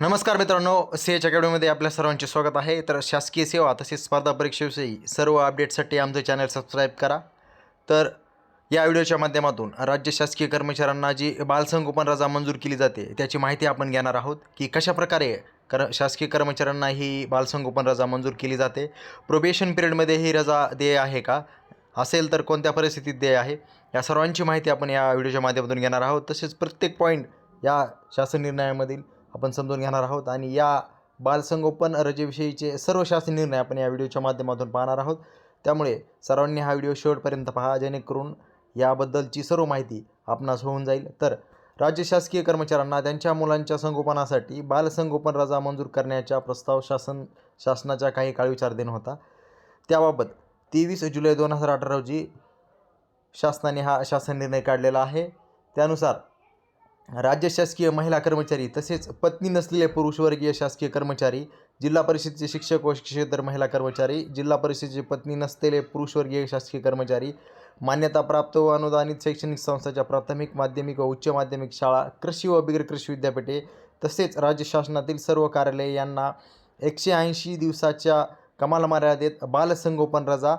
नमस्कार मित्रांनो C H अकॅडमीमध्ये आपल्या सर्वांचे स्वागत आहे. तर शासकीय सेवा तसेच स्पर्धा परीक्षेविषयी सर्व अपडेटसाठी आमचं चॅनल सबस्क्राईब करा. तर या व्हिडिओच्या माध्यमातून राज्य शासकीय कर्मचाऱ्यांना जी बालसंगोपन रजा मंजूर केली जाते त्याची माहिती आपण घेणार आहोत की कशाप्रकारे कर शासकीय कर्मचाऱ्यांना ही बालसंगोपन रजा मंजूर केली जाते. प्रोबेशन पिरियडमध्ये ही रजा देय आहे का? असेल तर कोणत्या परिस्थितीत देय आहे? या सर्वांची माहिती आपण या व्हिडिओच्या माध्यमातून घेणार आहोत. तसेच प्रत्येक पॉईंट या शासन निर्णयामधील आपण समजून घेणार आहोत आणि या बालसंगोपन रजेविषयीचे सर्व शासन निर्णय आपण या व्हिडिओच्या माध्यमातून पाहणार आहोत. त्यामुळे सर्वांनी हा व्हिडिओ शेवटपर्यंत पहा जेणेकरून याबद्दलची सर्व माहिती आपणास होऊन जाईल. तर राज्य शासकीय कर्मचाऱ्यांना त्यांच्या मुलांच्या संगोपनासाठी बालसंगोपन रजा मंजूर करण्याचा प्रस्ताव शासन शासनाच्या काही काळ विचारधीन होता. त्याबाबत तेवीस जुलै दोन हजार अठरा रोजी शासनाने हा शासन निर्णय काढलेला आहे. त्यानुसार राज्य शासकीय महिला कर्मचारी तसेच पत्नी नसलेले पुरुषवर्गीय शासकीय कर्मचारी जिल्हा परिषदेचे शिक्षक व शिक्षकेतर महिला कर्मचारी जिल्हा परिषदेचे पत्नी नसलेले पुरुषवर्गीय शासकीय कर्मचारी मान्यताप्राप्त व अनुदानित शैक्षणिक संस्थांच्या प्राथमिक माध्यमिक व उच्च माध्यमिक शाळा कृषी व बिगर कृषी विद्यापीठे तसेच राज्य शासनातील सर्व कार्यालये यांना एकशे ऐंशी दिवसाच्या कमाल मर्यादेत बालसंगोपन रजा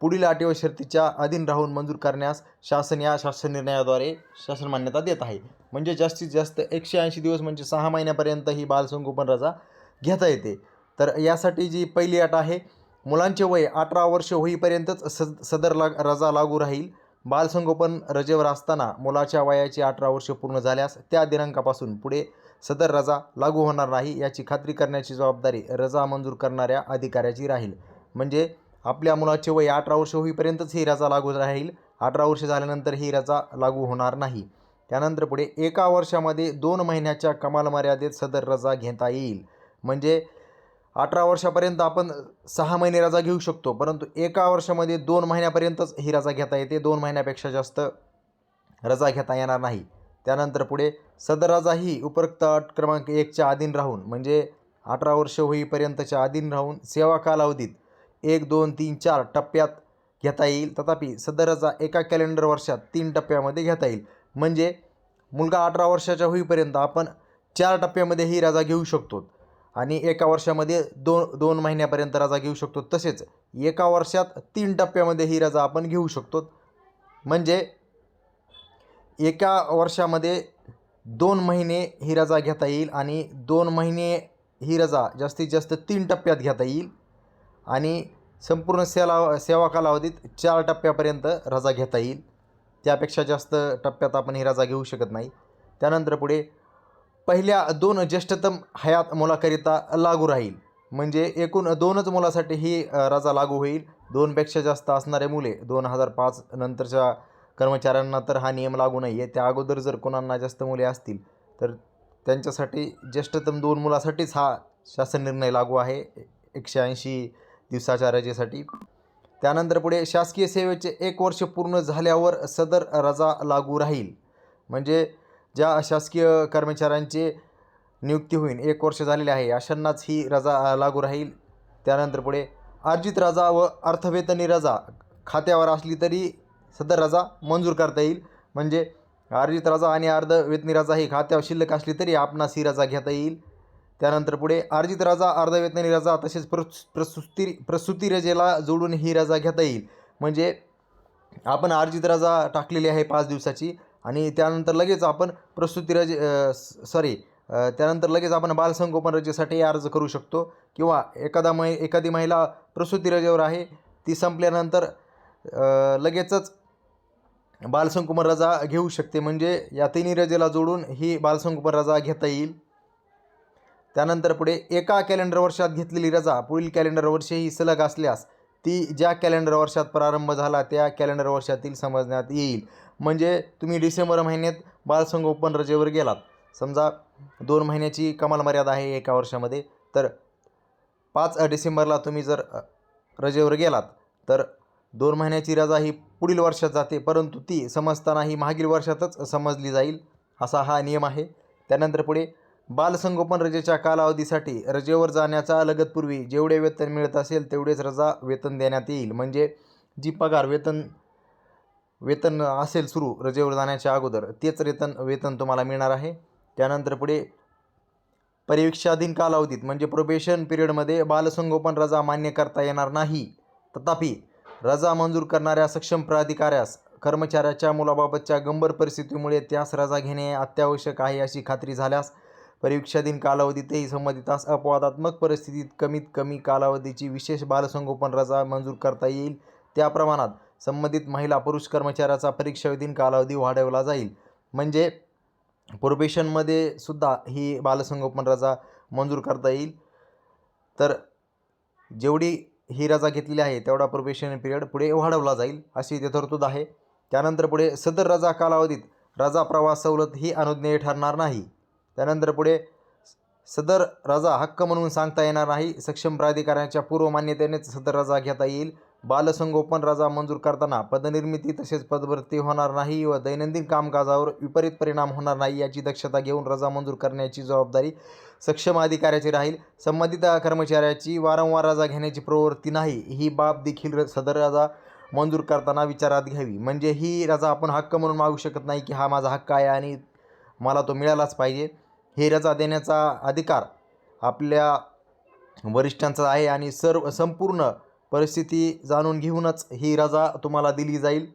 पुढील अटी व शर्तीच्या अधीन राहून मंजूर करण्यास शासन या शासन निर्णयाद्वारे शासन मान्यता देत आहे. म्हणजे जास्तीत जास्त एकशे ऐंशी दिवस म्हणजे सहा महिन्यापर्यंत ही बालसंगोपन रजा घेता येते. तर यासाठी जी पहिली अट आहे मुलांचे वय अठरा वर्ष होईपर्यंतच स सदर ला रजा लागू राहील. बालसंगोपन रजेवर असताना मुलाच्या वयाची अठरा वर्ष पूर्ण झाल्यास त्या दिनांकापासून पुढे सदर रजा लागू होणार नाही याची खात्री करण्याची जबाबदारी रजा मंजूर करणाऱ्या अधिकाऱ्याची राहील. म्हणजे आपल्या मुलाचे वय अठरा वर्ष होईपर्यंतच ही लागू राहील. अठरा वर्ष झाल्यानंतर ही रजा लागू होणार नाही. त्यानंतर पुढे एका वर्षामध्ये दोन महिन्याच्या कमाल मर्यादेत सदर रजा घेता येईल. म्हणजे अठरा वर्षापर्यंत आपण सहा महिने रजा घेऊ शकतो परंतु एका वर्षामध्ये दोन महिन्यापर्यंतच ही रजा घेता येते. दोन महिन्यापेक्षा जास्त रजा घेता येणार नाही. त्यानंतर पुढे सदर रजा ही उपरोक्त अट क्रमांक एकच्या अधीन राहून म्हणजे अठरा वर्ष होईपर्यंतच्या अधीन राहून सेवा कालावधीत एक दोन तीन चार टप्प्यात घेता येईल. तथापि सदर रजा एका कॅलेंडर वर्षात तीन टप्प्यामध्ये घेता येईल. म्हणजे मुलगा अठरा वर्षाच्या होईपर्यंत आपण चार टप्प्यामध्ये ही रजा घेऊ शकतो आणि एका वर्षामध्ये दोन दोन महिन्यापर्यंत रजा घेऊ शकतो. तसेच एका वर्षात तीन टप्प्यामध्ये ही रजा आपण घेऊ शकतो. म्हणजे एका वर्षामध्ये दोन महिने ही रजा घेता येईल आणि दोन महिने ही रजा जास्तीत जास्त तीन टप्प्यात घेता येईल. आणि संपूर्ण सेला सेवा कालावधीत चार टप्प्यापर्यंत रजा घेता येईल. त्यापेक्षा जास्त टप्प्यात आपण ही रजा घेऊ शकत नाही. त्यानंतर पुढे पहिल्या दोन ज्येष्ठतम हयात मुलाकरिता लागू राहील. म्हणजे एकूण दोनच मुलासाठी ही रजा लागू होईल. दोनपेक्षा जास्त असणारे मुले दोन हजार पाच नंतरच्या कर्मचाऱ्यांना तर हा नियम लागू नाही आहे त्या अगोदर जर कोणांना जास्त मुले असतील तर त्यांच्यासाठी ज्येष्ठतम दोन मुलासाठीच हा शासन निर्णय लागू आहे. एकशे ऐंशी दिवसाच्या रजेसाठी त्यानंतर पुढे शासकीय सेवेचे एक वर्ष पूर्ण झाल्यावर सदर रजा लागू राहील. म्हणजे ज्या शासकीय कर्मचाऱ्यांचे नियुक्ती होईल एक वर्ष झालेले आहे अशांनाच ही रजा लागू राहील. त्यानंतर पुढे अर्जित रजा व अर्थवेतनी रजा खात्यावर असली तरी सदर रजा मंजूर करता येईल. म्हणजे अर्जित रजा आणि अर्धवेतनी रजा ही खात्यावर शिल्लक असली तरी आपणास ही रजा घेता येईल. त्यानंतर पुढे अर्जित राजा अर्धवेतनी रजा तसेच प्रस प्रसूती प्रसुती रजेला जोडून ही रजा घेता येईल. म्हणजे आपण अर्जित रजा टाकलेली आहे पाच दिवसाची आणि त्यानंतर लगेच आपण प्रसूती रजे सॉरी त्यानंतर लगेच आपण बालसंगोपन रजेसाठी अर्ज करू शकतो किंवा एखादा मै एखादी महिला प्रसूती रजेवर आहे ती संपल्यानंतर लगेचच बालसंगोपन रजा घेऊ शकते. म्हणजे या तिन्ही रजेला जोडून ही बालसंगोपन रजा घेता येईल. त्यानंतर पुढे एका कॅलेंडर वर्षात घेतलेली रजा पुढील कॅलेंडर वर्षी ही सलग असल्यास ती ज्या कॅलेंडर वर्षात प्रारंभ झाला त्या कॅलेंडर वर्षातील समजण्यात येईल. म्हणजे तुम्ही डिसेंबर महिन्यात बालसंगोपन रजेवर गेलात. समजा दोन महिन्याची कमाल मर्यादा आहे एका वर्षामध्ये तर पाच डिसेंबरला तुम्ही जर रजेवर गेलात तर दोन महिन्याची रजा ही पुढील वर्षात जाते परंतु ती समजताना ही मागील वर्षातच समजली जाईल असा हा नियम आहे. त्यानंतर पुढे बालसंगोपन रजेच्या कालावधीसाठी रजेवर जाण्याचा लगतपूर्वी जेवढे वेतन मिळत असेल तेवढेच रजा वेतन देण्यात येईल. म्हणजे जी पगार वेतन वेतन असेल सुरू रजेवर जाण्याच्या अगोदर तेच वेतन वेतन तुम्हाला मिळणार आहे. त्यानंतर पुढे परीक्षाधीन कालावधीत म्हणजे प्रोबेशन पिरियडमध्ये बालसंगोपन रजा मान्य करता येणार नाही. तथापि रजा मंजूर करणाऱ्या सक्षम प्राधिकाऱ्यास कर्मचाऱ्याच्या मुलाबाबतच्या गंभीर परिस्थितीमुळे त्यास रजा घेणे अत्यावश्यक आहे अशी खात्री झाल्यास परीक्षाधीन कालावधीतही संबंधितास अपवादात्मक परिस्थितीत कमीत कमी कालावधीची विशेष बालसंगोपन रजा मंजूर करता येईल. त्या प्रमाणात संबंधित महिला पुरुष कर्मचाऱ्याचा परीक्षाधीन कालावधी वाढवला जाईल. म्हणजे प्रोबेशनमध्ये सुद्धा ही बालसंगोपन रजा मंजूर करता येईल. तर जेवढी ही रजा घेतलेली आहे तेवढा प्रोबेशन पिरियड पुढे वाढवला जाईल अशी इथे तरतूद आहे. त्यानंतर पुढे सदर रजा कालावधीत रजा प्रवास सवलत ही अनुज्ञेय ठरणार नाही. त्यानंतर पुढे सदर रजा हक्क म्हणून सांगता येणार नाही. सक्षम प्राधिकाऱ्याच्या पूर्व मान्यतेनेच सदर रजा घेता येईल. बालसंगोपन रजा मंजूर करताना पदनिर्मिती तसेच पदभरती होणार नाही व दैनंदिन कामकाजावर विपरीत परिणाम होणार नाही याची दक्षता घेऊन रजा मंजूर करण्याची जबाबदारी सक्षम अधिकाऱ्याची राहील. संबंधित कर्मचाऱ्याची वारंवार रजा घेण्याची प्रवृत्ती नाही. ही बाब देखील र- सदर रजा मंजूर करताना विचारात घ्यावी. म्हणजे ही रजा आपण हक्क म्हणून मागू शकत नाही की हा माझा हक्क आहे आणि मला तो मिळालाच पाहिजे. ही रजा देण्याचा अधिकार आपल्या वरिष्ठांचा आहे आणि सर्व संपूर्ण परिस्थिती जाणून घेऊनच ही रजा तुम्हाला दिली जाईल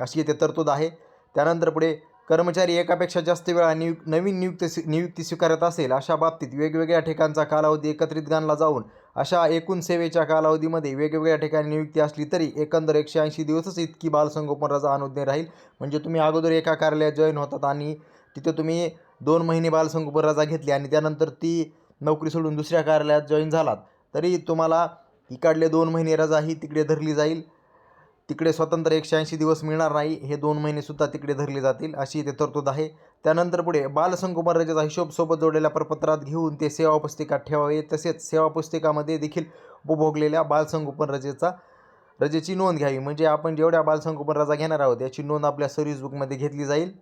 अशी येथे तरतूद आहे. त्यानंतर पुढे कर्मचारी एकापेक्षा जास्त वेळा नियुक् नवीन नियुक्ती स्वी- नियुक्ती स्वीकारत असेल अशा बाबतीत वेगवेगळ्या ठिकाणचा कालावधी एकत्रित गणला जाऊन अशा एकूण सेवेच्या कालावधीमध्ये वेगवेगळ्या ठिकाणी नियुक्ती असली तरी एकंदर एकशे ऐंशी दिवसच इतकी बालसंगोपन रजा अनुज्ञेय राहील. म्हणजे तुम्ही अगोदर एका कार्यालयात जॉईन होतात आणि तिथे तुम्ही दोन महिने बालसंगोपन रजा घेतली आणि त्यानंतर ती नोकरी सोडून दुसऱ्या कार्यालयात जॉईन झालात. तरी तुम्हाला इकडले दोन महिने रजा ही तिकडे धरली जाईल. तिकडे स्वतंत्र एकशे ऐंशी दिवस मिळणार नाही. हे दोन महिनेसुद्धा तिकडे धरले जातील अशी इथे तरतूद आहे. त्यानंतर पुढे बालसंगोपन रजेचा हिशोब सोबत जोडलेल्या प्रपत्रात घेऊन ते सेवा पुस्तिकात ठेवावे. तसेच सेवा पुस्तिकामध्ये देखील उपभोगलेल्या बालसंगोपन रजेचा रजेची नोंद घ्यावी. म्हणजे आपण जेवढ्या बालसंगोपन रजा घेणार आहोत याची नोंद आपल्या सर्व्हिस बुकमध्ये घेतली जाईल.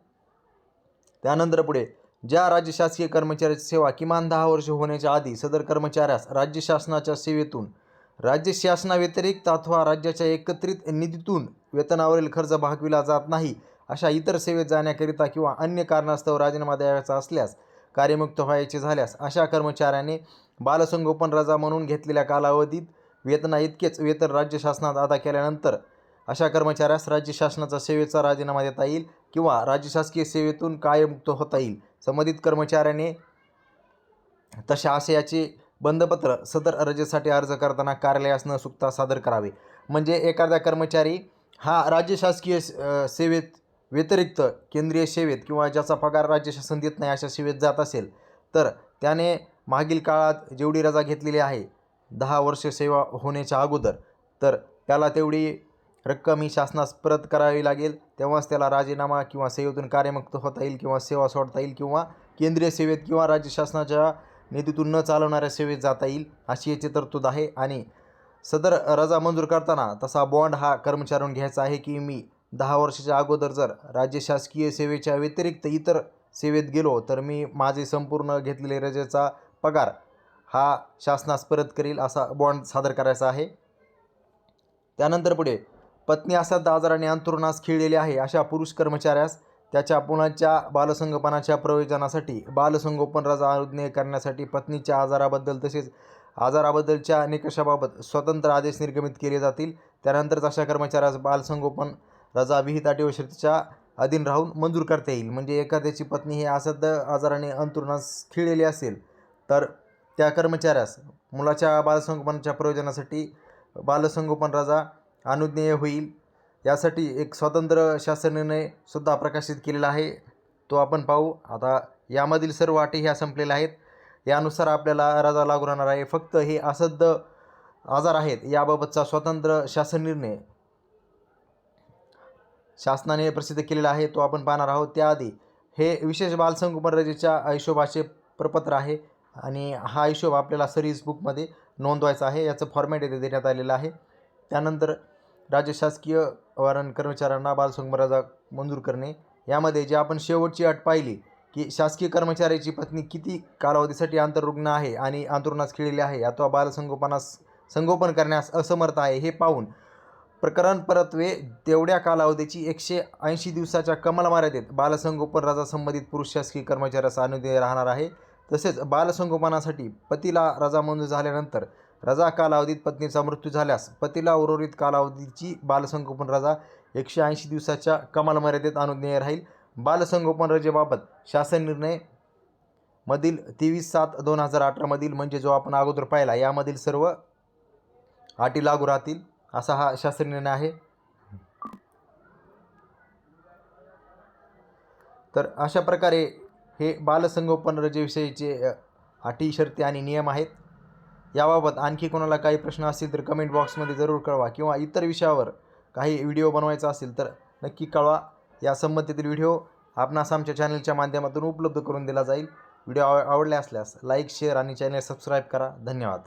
त्यानंतर पुढे ज्या राज्य शासकीय कर्मचाऱ्याची सेवा किमान दहा वर्ष होण्याच्या आधी सदर कर्मचाऱ्यास राज्य शासनाच्या सेवेतून राज्य शासनाव्यतिरिक्त अथवा राज्याच्या एकत्रित निधीतून वेतनावरील खर्च भागविला जात नाही अशा इतर सेवेत जाण्याकरिता किंवा अन्य कारणास्तव राजीनामा द्यायचा असल्यास कार्यमुक्त व्हायचे झाल्यास अशा कर्मचाऱ्याने बालसंगोपन रजा म्हणून घेतलेल्या कालावधीत वेतना इतकेच वेतन राज्य शासनात अदा केल्यानंतर अशा कर्मचाऱ्यास राज्य शासनाचा सेवेचा राजीनामा देता येईल किंवा राज्य शासकीय सेवेतून कायमुक्त होता येईल. संबंधित कर्मचाऱ्याने तशा आशयाचे बंधपत्र सदर रजेसाठी अर्ज करताना कार्यालयास न चुकता सादर करावे. म्हणजे एखादा कर्मचारी हा राज्य शासकीय स- सेवेत व्यतिरिक्त केंद्रीय सेवेत किंवा ज्याचा पगार राज्य शासन देत नाही अशा सेवेत जात असेल तर त्याने मागील काळात जेवढी रजा घेतलेली आहे दहा वर्ष सेवा होण्याच्या अगोदर तर त्याला तेवढी रक्कम ही शासनास परत करावी लागेल. तेव्हाच त्याला राजीनामा किंवा सेवेतून कार्यमुक्त होता येईल किंवा सेवा सोडता येईल किंवा केंद्रीय सेवेत किंवा राज्य शासनाच्या निधीतून न चालवणाऱ्या सेवेत जाता येईल अशी याची तरतूद आहे. आणि सदर रजा मंजूर करताना तसा बॉन्ड हा कर्मचाऱ्यांना घ्यायचा आहे की मी दहा वर्षाच्या अगोदर जर राज्य शासकीय सेवेच्या व्यतिरिक्त इतर सेवेत गेलो तर मी माझे संपूर्ण घेतलेले रजेचा पगार हा शासनास परत करील असा बॉन्ड सादर करायचा आहे. त्यानंतर पुढे पत्नी असाध्य आजाराने अंतरुणास खिळलेले आहे. अशा पुरुष कर्मचाऱ्यास त्याच्या पुण्याच्या बालसंगोपनाच्या प्रयोजनासाठी बालसंगोपन रजा अनुज्ञेय करण्यासाठी पत्नीच्या आजाराबद्दल तसेच आजाराबद्दलच्या निकषाबाबत स्वतंत्र आदेश निर्गमित केले जातील. त्यानंतरच अशा कर्मचाऱ्यास बालसंगोपन रजा विहित अटी अधीन राहून मंजूर करता येईल. म्हणजे एखाद्याची पत्नी ही असाध्य आजाराने अंथरुणास खिळलेली असेल तर त्या कर्मचाऱ्यास मुलाच्या बालसंगोपनाच्या प्रयोजनासाठी बालसंगोपन रजा अनुज्ञेय होईल. यासाठी एक स्वतंत्र शासन सुद्धा प्रकाशित केलेला आहे. तो आपण पाहू. आता यामधील सर्व अटी ह्या संपलेल्या आहेत. यानुसार आपल्याला रजा लागू राहणार आहे. फक्त हे असद्ध आजार आहेत याबाबतचा स्वतंत्र शासन निर्णय शासनाने प्रसिद्ध केलेला आहे. तो आपण पाहणार आहोत. त्याआधी हे विशेष बालसंगोपन रजेच्या हिशोबाचे प्रपत्र आहे आणि हा हिशोब आपल्याला सरीज बुकमध्ये नोंदवायचा आहे. याचं फॉर्मॅट येथे देण्यात आलेलं आहे. त्यानंतर राज्य शासकीय वारण कर्मचाऱ्यांना बालसंगोपन रजा मंजूर करणे. यामध्ये जे आपण शेवटची अट पाहिली की शासकीय कर्मचाऱ्याची पत्नी किती कालावधीसाठी आंतररुग्ण आहे आणि आंतरुणास खिळलेली आहे अथवा बालसंगोपनास संगोपन करण्यास असमर्थ आहे हे पाहून प्रकरण परत्वे तेवढ्या कालावधीची एकशे ऐंशी दिवसाच्या कमाल मर्यादेत बालसंगोपन रजा संबंधित पुरुष शासकीय कर्मचाऱ्यास अनुदेय राहणार आहे. तसेच बालसंगोपनासाठी पतीला रजा मंजूर झाल्यानंतर रजा कालावधीत पत्नीचा मृत्यू झाल्यास पतीला उर्वरित कालावधीची बालसंगोपन रजा एकशे ऐंशी दिवसाच्या कमाल मर्यादेत अनुज्ञेय राहील. बालसंगोपन रजेबाबत शासन निर्णय मधील तेवीस सात दोन हजार अठरामधील म्हणजे जो आपण अगोदर पाहिला यामधील सर्व अटी लागू राहतील असा हा शासन निर्णय आहे. तर अशा प्रकारे हे बालसंगोपन रजेविषयीचे अटी शर्ती आणि नियम आहेत. याबाबत आणखी कोणाला काही प्रश्न असतील तर कमेंट बॉक्समध्ये जरूर कळवा. किंवा इतर विषयावर काही व्हिडिओ बनवायचा असेल तर नक्की कळवा. या संबंधित व्हिडिओ आपणास आमच्या चॅनलच्या माध्यमातून उपलब्ध करून दिला जाईल. व्हिडिओ आव आवडले असल्यास लाईक शेअर आणि चॅनल सबस्क्राईब करा. धन्यवाद.